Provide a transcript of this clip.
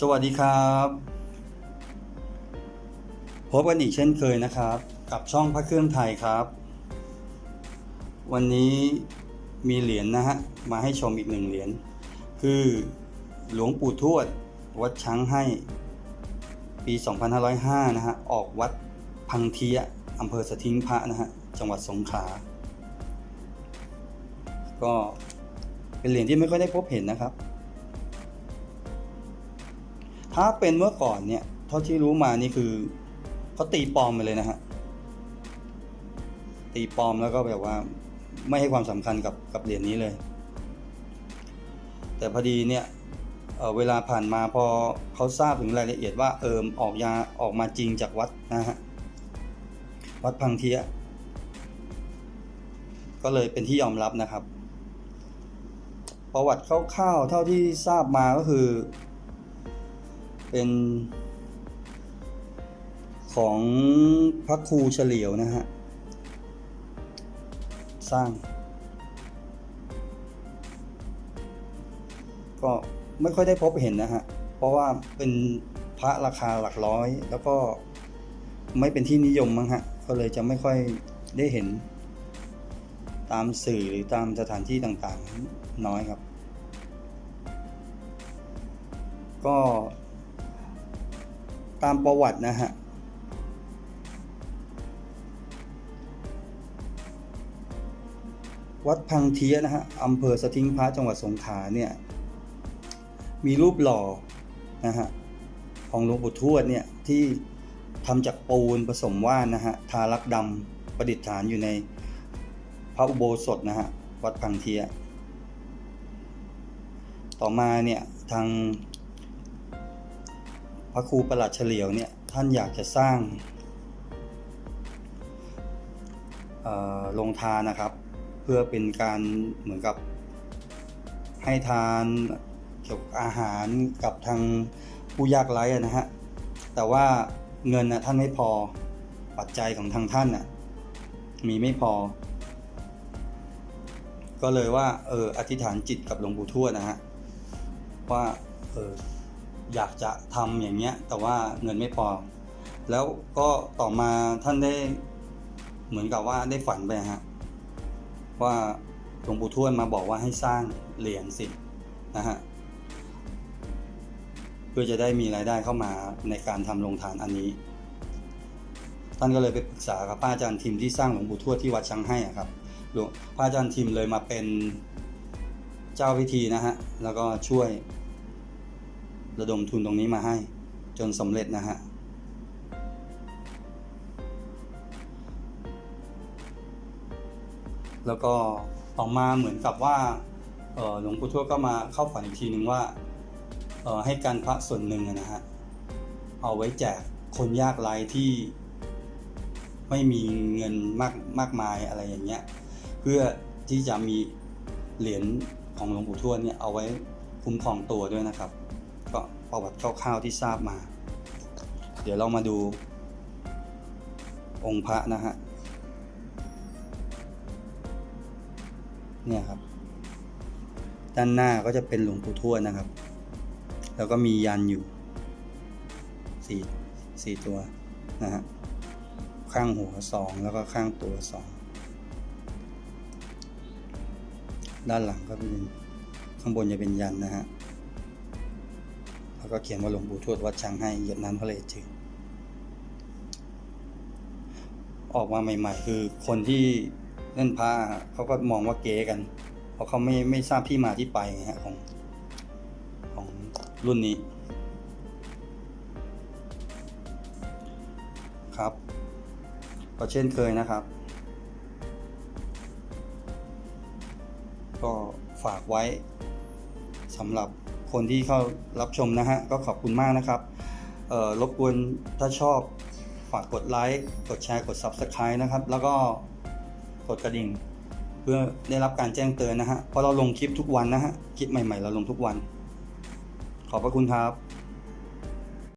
สวัสดีครับพบกันอีกเช่นเคยนะครับ กับช่องพระเครื่องไทยครับ วันนี้มีเหรียญนะฮะมาให้ชมอีกหนึ่งเหรียญคือหลวงปู่ทวด วัดช้างให้ปี 2505 นะฮะออกวัดพังเทียอำเภอสทิงพระนะฮะจังหวัดสงขลาก็เป็นเหรียญที่ไม่ค่อยได้พบเห็นนะครับ ถ้าเป็นเมื่อก่อนเนี่ย เท่าที่รู้มานี่คือเขาตีปลอมไปเลยนะฮะ ตีปลอมแล้วก็แบบว่า ไม่ให้ความสำคัญกับกับเหรียญนี้เลย แต่พอดีเนี่ยเเวลาผ่านมาพอเขาทราบถึงรายละเอียดว่าเอิมออกยาออกมาจริงจากวัดนะฮะ วัดพังเทีย ก็เลยเป็นที่ยอมรับนะครับ ประวัติคร่าวๆเท่าที่ทราบมาก็คือ เป็นของพระครูเฉลียวนะฮะ สร้าง ก็ไม่ค่อยได้พบเห็นนะฮะ เพราะว่าเป็นพระราคาหลักร้อย แล้วก็ไม่เป็นที่นิยมมั้งฮะ ก็เลยจะไม่ค่อยได้เห็น ตามสื่อหรือตามสถานที่ต่างๆ น้อยครับ ก็ ตามประวัตินะฮะ วัดพังเทียนะฮะอำเภอสทิงพระจังหวัดสงขลาเนี่ย มีรูปหล่อนะฮะของหลวงปู่ทวดเนี่ยที่ทำจากปูนผสมว่านนะฮะทารักดำประดิษฐานอยู่ในพระอุโบสถนะฮะวัดพังเทีย ต่อมาเนี่ยทาง ระครูประหลัดเฉลียวเนี่ยท่านอยากจะสร้างโรงทานนะครับ เพื่อเป็นการเหมือนกับให้ทานเกี่ยวกับอาหารกับทางผู้ยากไร้นะฮะแต่ว่าเงินนะท่านไม่พอปัจจัยของทางท่านน่ะมีไม่พอ ก็เลยว่าเอออธิษฐานจิตกับหลวงปู่ทวดนะฮะว่าเออ อยากจะทำอย่างเงี้ย แต่ว่าเงินไม่พอ แล้วก็ต่อมาท่านได้เหมือนกับว่าได้ฝันไปฮะว่าหลวงปู่ทวดมาบอกว่าให้สร้างเหรียญสินะฮะเพื่อจะได้มีรายได้เข้ามาในการทำโรงทานอันนี้ ท่านก็เลยไปปรึกษากับพระอาจารย์ทิมที่สร้างหลวงปู่ทวดที่วัดชังให้อะครับหลวงพระอาจารย์ทิมเลยมาเป็นเจ้าพิธีนะฮะแล้วก็ช่วย ระดมทุนตรงนี้มาให้ จนสำเร็จนะฮะ แล้วก็ต่อมาเหมือนกับว่าหลวงปู่ทวดก็มาเข้าฝันอีกทีหนึ่งว่าให้การพระส่วนหนึ่งนะฮะ เอาไว้แจกคนยากไร้ที่ไม่มีเงินมากมากมายอะไรอย่างเงี้ย เพื่อที่จะมีเหรียญของหลวงปู่ทวดเนี่ยเอาไว้คุ้มครองตัวด้วยนะครับ ประวัติคร่าวๆที่ทราบมา เดี๋ยวเรามาดูองค์พระนะฮะ เนี่ยครับ ด้านหน้าก็จะเป็นหลวงปู่ทวดนะครับ แล้วก็มียันอยู่สี่สี่ตัวนะฮะ ข้างหัวสองแล้วก็ข้างตัวสองด้านหลังก็เป็นข้างบนจะเป็นยันนะฮะ แล้วก็เขียนว่าหลวงปู่ทวดวัดช้างให้เหยียบน้ำทะเลจืดออกมาใหม่ ๆ คือคนที่เล่นผ้าเขาก็มองว่าเก๋กัน เพราะเขาไม่ไม่ทราบที่มาที่ไปไงฮะของของรุ่นนี้ ครับก็เช่นเคยนะครับ ก็ฝากไว้สำหรับ คนที่เข้ารับชมนะฮะ ก็ขอบคุณมากนะครับรบกวนถ้าชอบฝากกดไลค์กดแชร์กด Subscribe นะครับ แล้วก็กดกระดิ่ง เพื่อได้รับการแจ้งเตือนนะฮะเพราะเราลงคลิปทุกวันนะฮะ คลิปใหม่ๆ เราลงทุกวัน ขอบพระคุณครับ